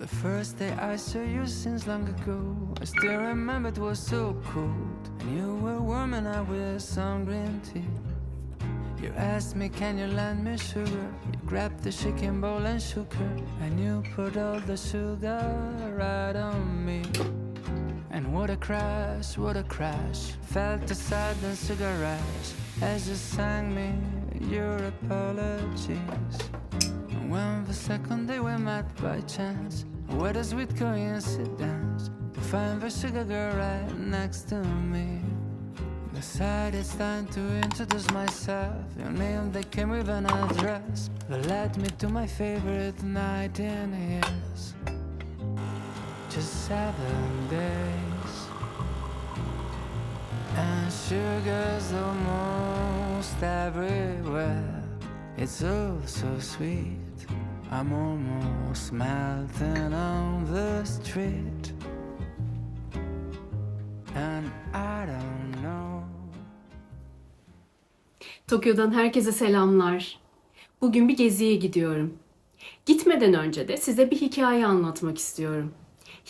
The first day I saw you since long ago, I still remember it was so cold. And you were warm and I was some green tea. You asked me, can you lend me sugar? You grabbed the shaking bowl and shook her. And you put all the sugar right on me. And what a crash, what a crash. Felt the sudden cigarette as you sang me your apologies. And when the second day we met by chance, what a sweet coincidence to find the sugar girl right next to me. Decided it's time to introduce myself. Your name that came with an address that led me to my favorite night in years. Just seven days, and sugar's almost everywhere. It's all so sweet. I'm almost melting on the street, and I don't know. Tokyo'dan herkese selamlar. Bugün bir geziye gidiyorum. Gitmeden önce de size bir hikaye anlatmak istiyorum.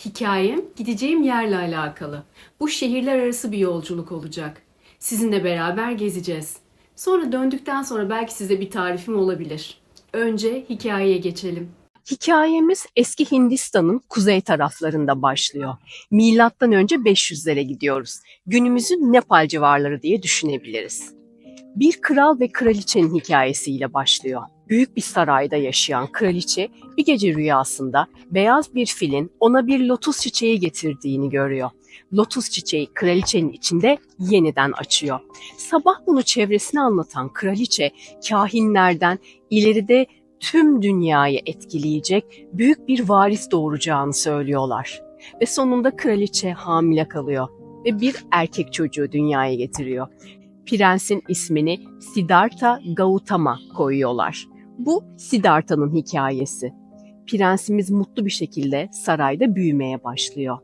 Hikayem gideceğim yerle alakalı. Bu şehirler arası bir yolculuk olacak. Sizinle beraber gezeceğiz. Sonra döndükten sonra belki size bir tarifim olabilir. Önce hikayeye geçelim. Hikayemiz eski Hindistan'ın kuzey taraflarında başlıyor. Milattan önce 500'lere gidiyoruz. Günümüzün Nepal civarları diye düşünebiliriz. Bir kral ve kraliçenin hikayesiyle başlıyor. Büyük bir sarayda yaşayan kraliçe bir gece rüyasında beyaz bir filin ona bir lotus çiçeği getirdiğini görüyor. Lotus çiçeği kraliçenin içinde yeniden açıyor. Sabah bunu çevresine anlatan kraliçe kahinlerden ileride tüm dünyayı etkileyecek büyük bir varis doğuracağını söylüyorlar. Ve sonunda kraliçe hamile kalıyor ve bir erkek çocuğu dünyaya getiriyor. Prensin ismini Siddhartha Gautama koyuyorlar. Bu Siddhartha'nın hikayesi. Prensimiz mutlu bir şekilde sarayda büyümeye başlıyor.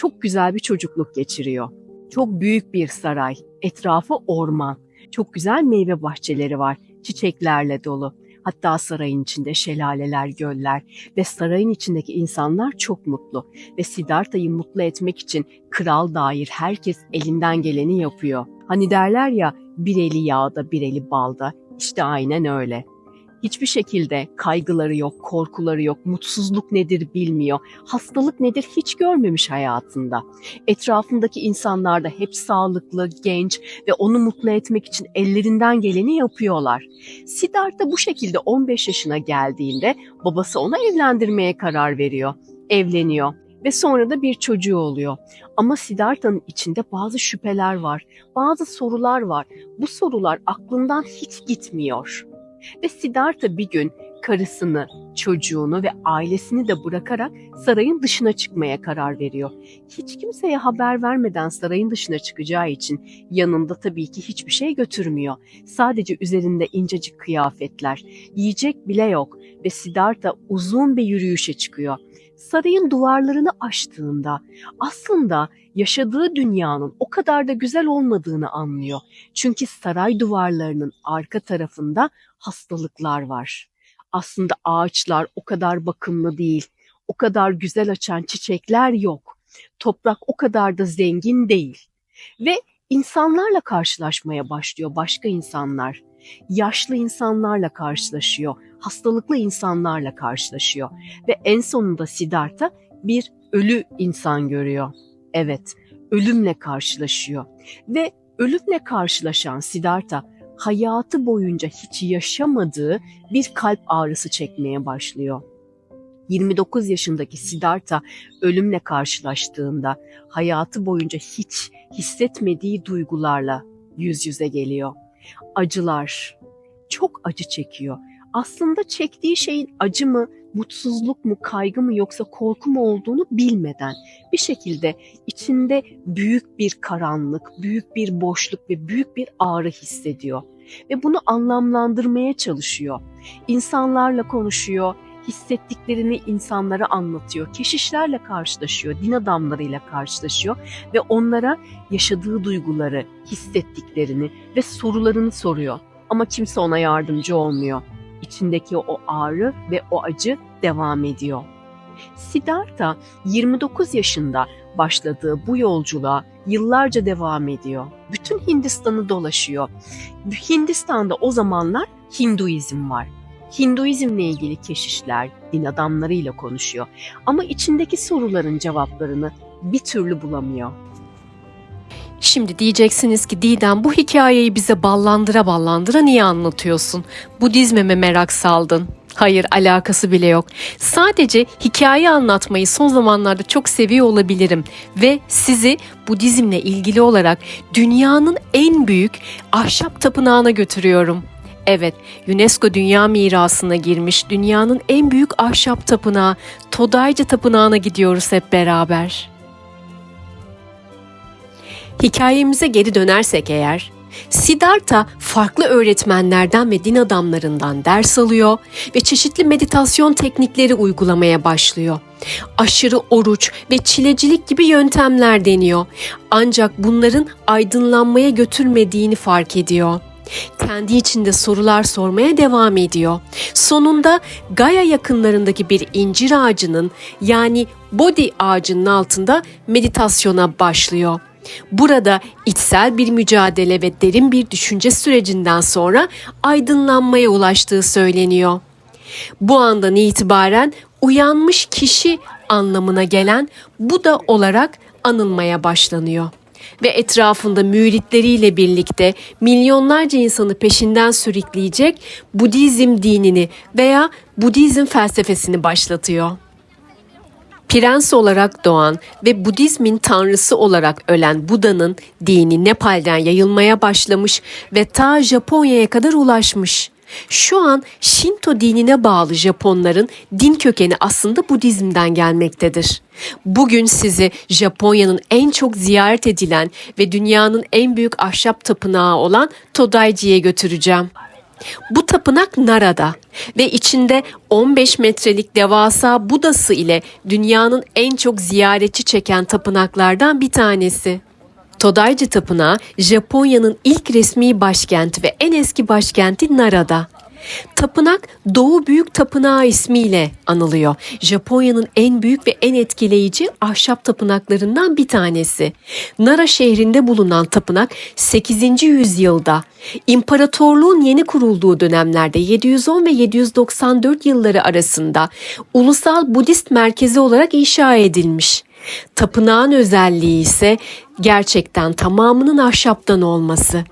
Çok güzel bir çocukluk geçiriyor. Çok büyük bir saray, etrafı orman. Çok güzel meyve bahçeleri var, çiçeklerle dolu. Hatta sarayın içinde şelaleler, göller ve sarayın içindeki insanlar çok mutlu. Ve Siddhartha'yı mutlu etmek için kral dair herkes elinden geleni yapıyor. Hani derler ya bir eli yağda bir eli balda işte aynen öyle. Hiçbir şekilde kaygıları yok, korkuları yok, mutsuzluk nedir bilmiyor, hastalık nedir hiç görmemiş hayatında. Etrafındaki insanlar da hep sağlıklı, genç ve onu mutlu etmek için ellerinden geleni yapıyorlar. Siddhartha bu şekilde 15 yaşına geldiğinde babası ona evlendirmeye karar veriyor. Evleniyor ve sonra da bir çocuğu oluyor. Ama Siddhartha'nın içinde bazı şüpheler var, bazı sorular var. Bu sorular aklından hiç gitmiyor. Ve Siddhartha bir gün karısını, çocuğunu ve ailesini de bırakarak sarayın dışına çıkmaya karar veriyor. Hiç kimseye haber vermeden sarayın dışına çıkacağı için yanında tabii ki hiçbir şey götürmüyor. Sadece üzerinde incecik kıyafetler, yiyecek bile yok ve Siddhartha uzun bir yürüyüşe çıkıyor. Sarayın duvarlarını aştığında aslında yaşadığı dünyanın o kadar da güzel olmadığını anlıyor. Çünkü saray duvarlarının arka tarafında hastalıklar var. Aslında ağaçlar o kadar bakımlı değil, o kadar güzel açan çiçekler yok. Toprak o kadar da zengin değil. Ve insanlarla karşılaşmaya başlıyor başka insanlar. Yaşlı insanlarla karşılaşıyor, hastalıklı insanlarla karşılaşıyor ve en sonunda Siddhartha bir ölü insan görüyor. Evet, ölümle karşılaşıyor ve ölümle karşılaşan Siddhartha hayatı boyunca hiç yaşamadığı bir kalp ağrısı çekmeye başlıyor. 29 yaşındaki Siddhartha ölümle karşılaştığında hayatı boyunca hiç hissetmediği duygularla yüz yüze geliyor. Acılar, çok acı çekiyor. Aslında çektiği şeyin acı mı, mutsuzluk mu, kaygı mı yoksa korku mu olduğunu bilmeden bir şekilde içinde büyük bir karanlık, büyük bir boşluk ve büyük bir ağrı hissediyor. Ve bunu anlamlandırmaya çalışıyor. İnsanlarla konuşuyor, hissettiklerini insanlara anlatıyor. Keşişlerle karşılaşıyor, din adamlarıyla karşılaşıyor ve onlara yaşadığı duyguları, hissettiklerini ve sorularını soruyor. Ama kimse ona yardımcı olmuyor. İçindeki o ağrı ve o acı devam ediyor. Siddhartha 29 yaşında başladığı bu yolculuğa yıllarca devam ediyor. Bütün Hindistan'ı dolaşıyor. Hindistan'da o zamanlar Hinduizm var. Hinduizmle ilgili keşişler, din adamlarıyla konuşuyor. Ama içindeki soruların cevaplarını bir türlü bulamıyor. Şimdi diyeceksiniz ki Didem bu hikayeyi bize ballandıra ballandıra niye anlatıyorsun? Budizme mi merak saldın? Hayır alakası bile yok. Sadece hikaye anlatmayı son zamanlarda çok seviyor olabilirim ve sizi Budizmle ilgili olarak dünyanın en büyük ahşap tapınağına götürüyorum. Evet, UNESCO Dünya Mirası'na girmiş dünyanın en büyük ahşap tapınağı Todayca Tapınağı'na gidiyoruz hep beraber. Hikayemize geri dönersek eğer, Siddhartha farklı öğretmenlerden ve din adamlarından ders alıyor ve çeşitli meditasyon teknikleri uygulamaya başlıyor. Aşırı oruç ve çilecilik gibi yöntemler deniyor. Ancak bunların aydınlanmaya götürmediğini fark ediyor. Kendi içinde sorular sormaya devam ediyor. Sonunda Gaya yakınlarındaki bir incir ağacının yani Bodhi ağacının altında meditasyona başlıyor. Burada içsel bir mücadele ve derin bir düşünce sürecinden sonra aydınlanmaya ulaştığı söyleniyor. Bu andan itibaren uyanmış kişi anlamına gelen Buda olarak anılmaya başlanıyor ve etrafında müritleriyle birlikte milyonlarca insanı peşinden sürükleyecek Budizm dinini veya Budizm felsefesini başlatıyor. Prens olarak doğan ve Budizmin tanrısı olarak ölen Buda'nın dini Nepal'den yayılmaya başlamış ve ta Japonya'ya kadar ulaşmış. Şu an Shinto dinine bağlı Japonların din kökeni aslında Budizm'den gelmektedir. Bugün sizi Japonya'nın en çok ziyaret edilen ve dünyanın en büyük ahşap tapınağı olan Todaiji'ye götüreceğim. Bu tapınak Nara'da ve içinde 15 metrelik devasa Budası ile dünyanın en çok ziyaretçi çeken tapınaklardan bir tanesi. Todaichi Tapınağı Japonya'nın ilk resmi başkenti ve en eski başkenti Nara'da. Tapınak Doğu Büyük Tapınağı ismiyle anılıyor. Japonya'nın en büyük ve en etkileyici ahşap tapınaklarından bir tanesi. Nara şehrinde bulunan tapınak 8. yüzyılda imparatorluğun yeni kurulduğu dönemlerde 710 ve 794 yılları arasında ulusal Budist merkezi olarak inşa edilmiş. Tapınağın özelliği ise gerçekten tamamının ahşaptan olması.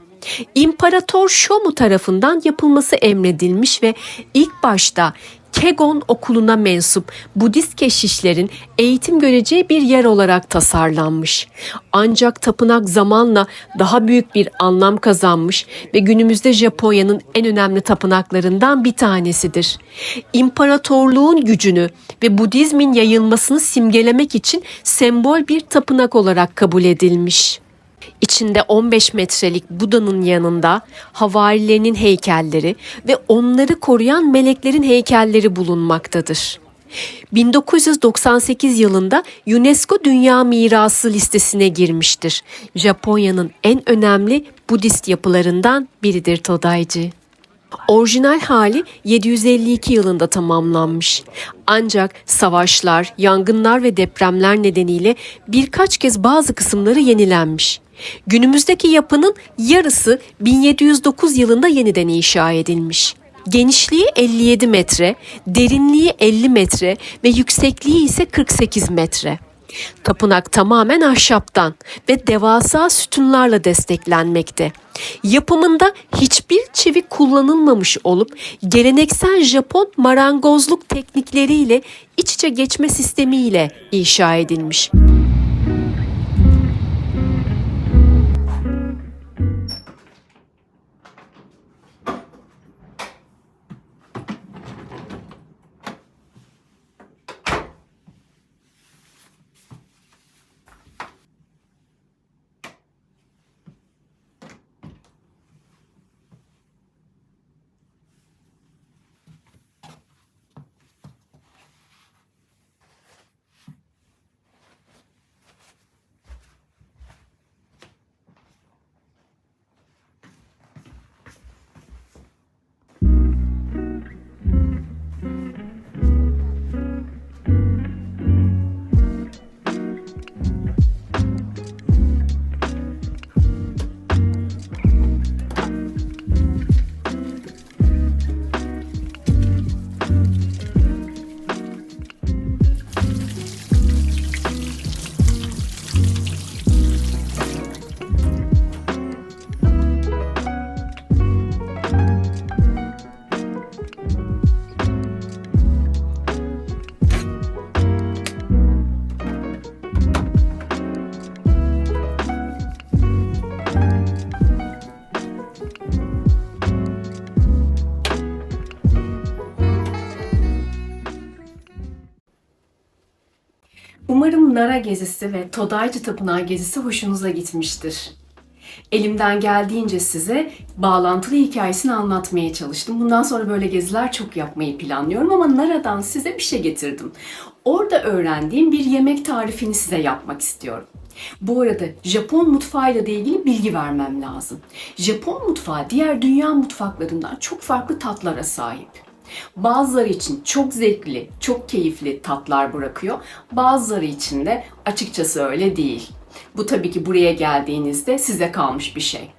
İmparator Shomu tarafından yapılması emredilmiş ve ilk başta Kegon okuluna mensup Budist keşişlerin eğitim göreceği bir yer olarak tasarlanmış. Ancak tapınak zamanla daha büyük bir anlam kazanmış ve günümüzde Japonya'nın en önemli tapınaklarından bir tanesidir. İmparatorluğun gücünü ve Budizmin yayılmasını simgelemek için sembol bir tapınak olarak kabul edilmiş. İçinde 15 metrelik Buda'nın yanında havarilerinin heykelleri ve onları koruyan meleklerin heykelleri bulunmaktadır. 1998 yılında UNESCO Dünya Mirası listesine girmiştir. Japonya'nın en önemli Budist yapılarından biridir Todaichi. Orijinal hali 752 yılında tamamlanmış. Ancak savaşlar, yangınlar ve depremler nedeniyle birkaç kez bazı kısımları yenilenmiş. Günümüzdeki yapının yarısı 1709 yılında yeniden inşa edilmiş. Genişliği 57 metre, derinliği 50 metre ve yüksekliği ise 48 metre. Tapınak tamamen ahşaptan ve devasa sütunlarla desteklenmekte. Yapımında hiçbir çivi kullanılmamış olup geleneksel Japon marangozluk teknikleriyle iç içe geçme sistemiyle inşa edilmiş. Umarım Nara gezisi ve Todaichi Tapınağı gezisi hoşunuza gitmiştir. Elimden geldiğince size bağlantılı hikayesini anlatmaya çalıştım. Bundan sonra böyle geziler çok yapmayı planlıyorum ama Nara'dan size bir şey getirdim. Orada öğrendiğim bir yemek tarifini size yapmak istiyorum. Bu arada Japon mutfağıyla da ilgili bilgi vermem lazım. Japon mutfağı diğer dünya mutfaklarından çok farklı tatlara sahip. Bazıları için çok zevkli, çok keyifli tatlar bırakıyor. Bazıları için de açıkçası öyle değil. Bu tabii ki buraya geldiğinizde size kalmış bir şey.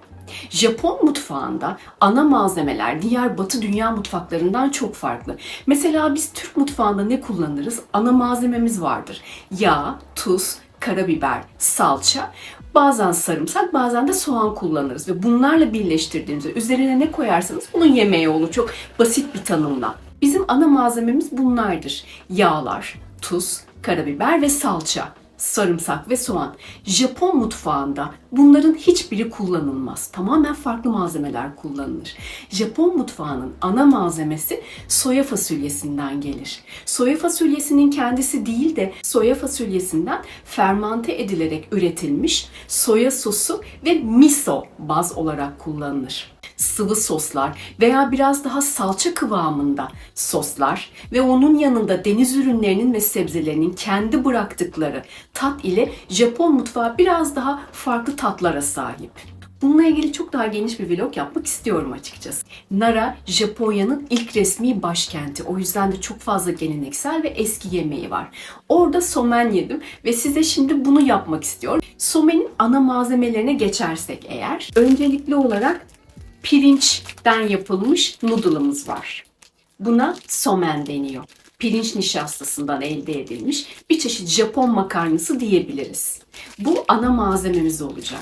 Japon mutfağında ana malzemeler diğer batı dünya mutfaklarından çok farklı. Mesela biz Türk mutfağında ne kullanırız? Ana malzememiz vardır. Yağ, tuz, karabiber, salça, bazen sarımsak, bazen de soğan kullanırız ve bunlarla birleştirdiğimizde üzerine ne koyarsanız bunun yemeği olur. Çok basit bir tanımla. Bizim ana malzememiz bunlardır. Yağlar, tuz, karabiber ve salça sarımsak ve soğan. Japon mutfağında bunların hiçbiri kullanılmaz. Tamamen farklı malzemeler kullanılır. Japon mutfağının ana malzemesi soya fasulyesinden gelir. Soya fasulyesinin kendisi değil de soya fasulyesinden fermante edilerek üretilmiş soya sosu ve miso baz olarak kullanılır sıvı soslar veya biraz daha salça kıvamında soslar ve onun yanında deniz ürünlerinin ve sebzelerinin kendi bıraktıkları tat ile Japon mutfağı biraz daha farklı tatlara sahip. Bununla ilgili çok daha geniş bir vlog yapmak istiyorum açıkçası. Nara, Japonya'nın ilk resmi başkenti. O yüzden de çok fazla geleneksel ve eski yemeği var. Orada somen yedim ve size şimdi bunu yapmak istiyorum. Somenin ana malzemelerine geçersek eğer, öncelikli olarak pirinçten yapılmış noodle'ımız var. Buna somen deniyor. Pirinç nişastasından elde edilmiş bir çeşit Japon makarnası diyebiliriz. Bu ana malzememiz olacak.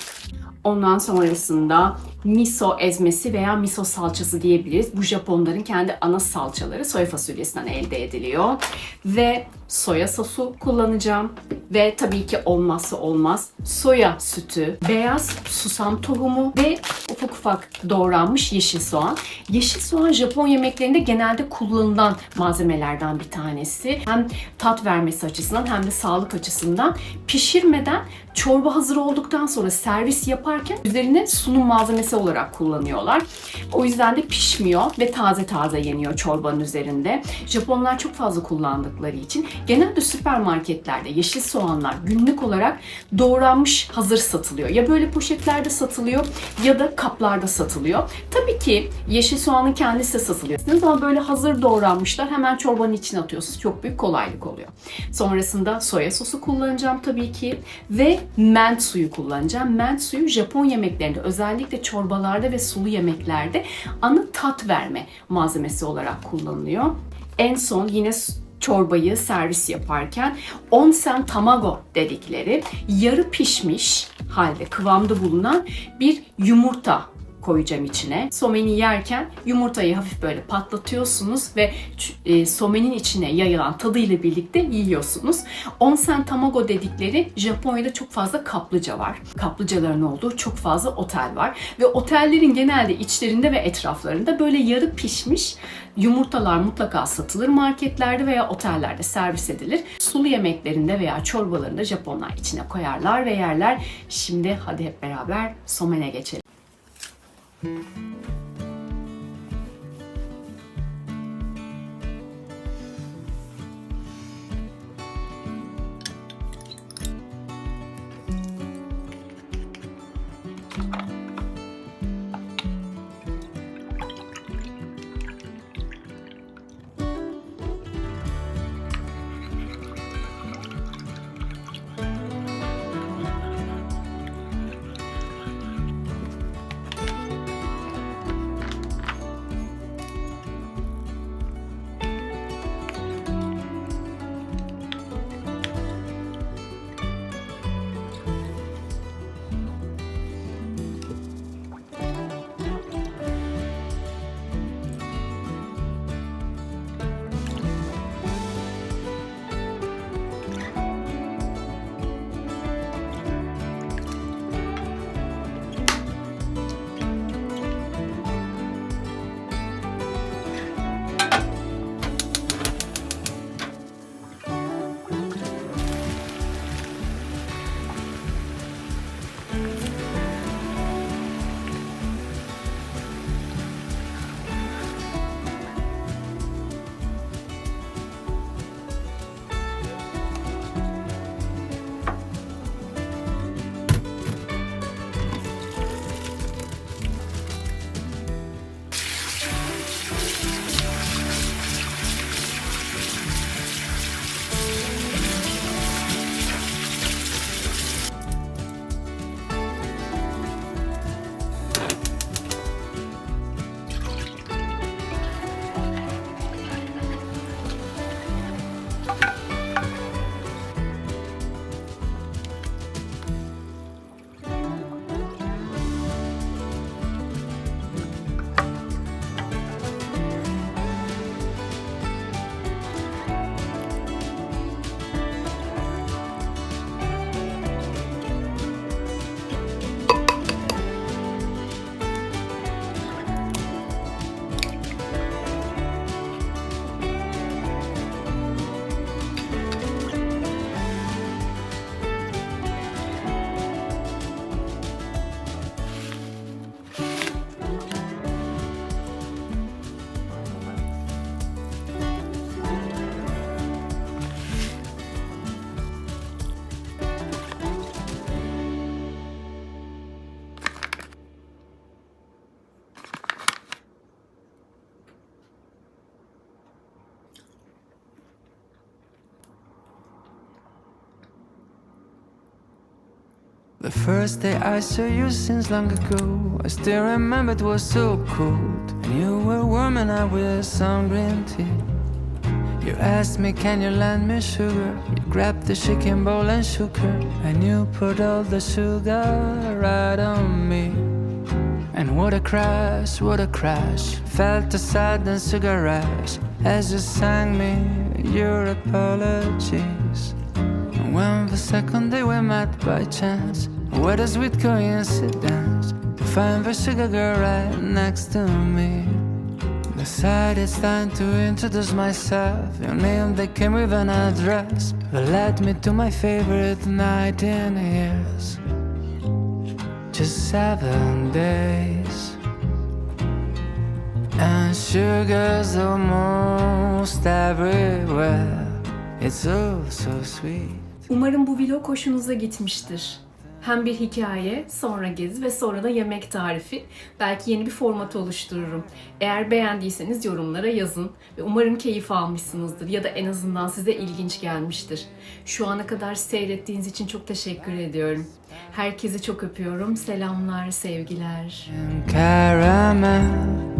Ondan sonrasında miso ezmesi veya miso salçası diyebiliriz. Bu Japonların kendi ana salçaları soya fasulyesinden elde ediliyor. Ve soya sosu kullanacağım. Ve tabii ki olmazsa olmaz soya sütü, beyaz susam tohumu ve ufak ufak doğranmış yeşil soğan. Yeşil soğan Japon yemeklerinde genelde kullanılan malzemelerden bir tanesi. Hem tat vermesi açısından hem de sağlık açısından pişirmeden çorba hazır olduktan sonra servis yaparken üzerine sunum malzemesi olarak kullanıyorlar. O yüzden de pişmiyor ve taze taze yeniyor çorbanın üzerinde. Japonlar çok fazla kullandıkları için genelde süpermarketlerde yeşil soğanlar günlük olarak doğranmış hazır satılıyor. Ya böyle poşetlerde satılıyor ya da kaplarda satılıyor. Tabii ki yeşil soğanın kendisi de satılıyor. Ama böyle hazır doğranmışlar hemen çorbanın içine atıyorsunuz. Çok büyük kolaylık oluyor. Sonrasında soya sosu kullanacağım tabii ki ve ment suyu kullanacağım. Ment suyu Japon yemeklerinde özellikle çorbalarda ve sulu yemeklerde ana tat verme malzemesi olarak kullanılıyor. En son yine çorbayı servis yaparken onsen tamago dedikleri yarı pişmiş halde kıvamda bulunan bir yumurta koyacağım içine. Someni yerken yumurtayı hafif böyle patlatıyorsunuz ve e, somenin içine yayılan tadıyla birlikte yiyorsunuz. Onsen tamago dedikleri Japonya'da çok fazla kaplıca var. Kaplıcaların olduğu çok fazla otel var ve otellerin genelde içlerinde ve etraflarında böyle yarı pişmiş yumurtalar mutlaka satılır marketlerde veya otellerde servis edilir. Sulu yemeklerinde veya çorbalarında Japonlar içine koyarlar ve yerler. Şimdi hadi hep beraber somene geçelim. Thank The first day I saw you since long ago, I still remember it was so cold. And you were warm and I with some green tea. You asked me, can you lend me sugar? You grabbed the shaking bowl and shook her. And you put all the sugar right on me. And what a crash, what a crash. Felt the sudden sugar rush as you sang me your apologies. When the second day we met by chance, what a sweet coincidence to find the sugar girl right next to me. Decided it's time to introduce myself. Your name that came with an address that led me to my favorite night in years. Just seven days. And sugar's almost everywhere. It's oh so sweet. Umarım bu vlog hoşunuza gitmiştir. Hem bir hikaye, sonra gezi ve sonra da yemek tarifi. Belki yeni bir format oluştururum. Eğer beğendiyseniz yorumlara yazın. Ve umarım keyif almışsınızdır ya da en azından size ilginç gelmiştir. Şu ana kadar seyrettiğiniz için çok teşekkür ediyorum. Herkesi çok öpüyorum. Selamlar, sevgiler. Caramel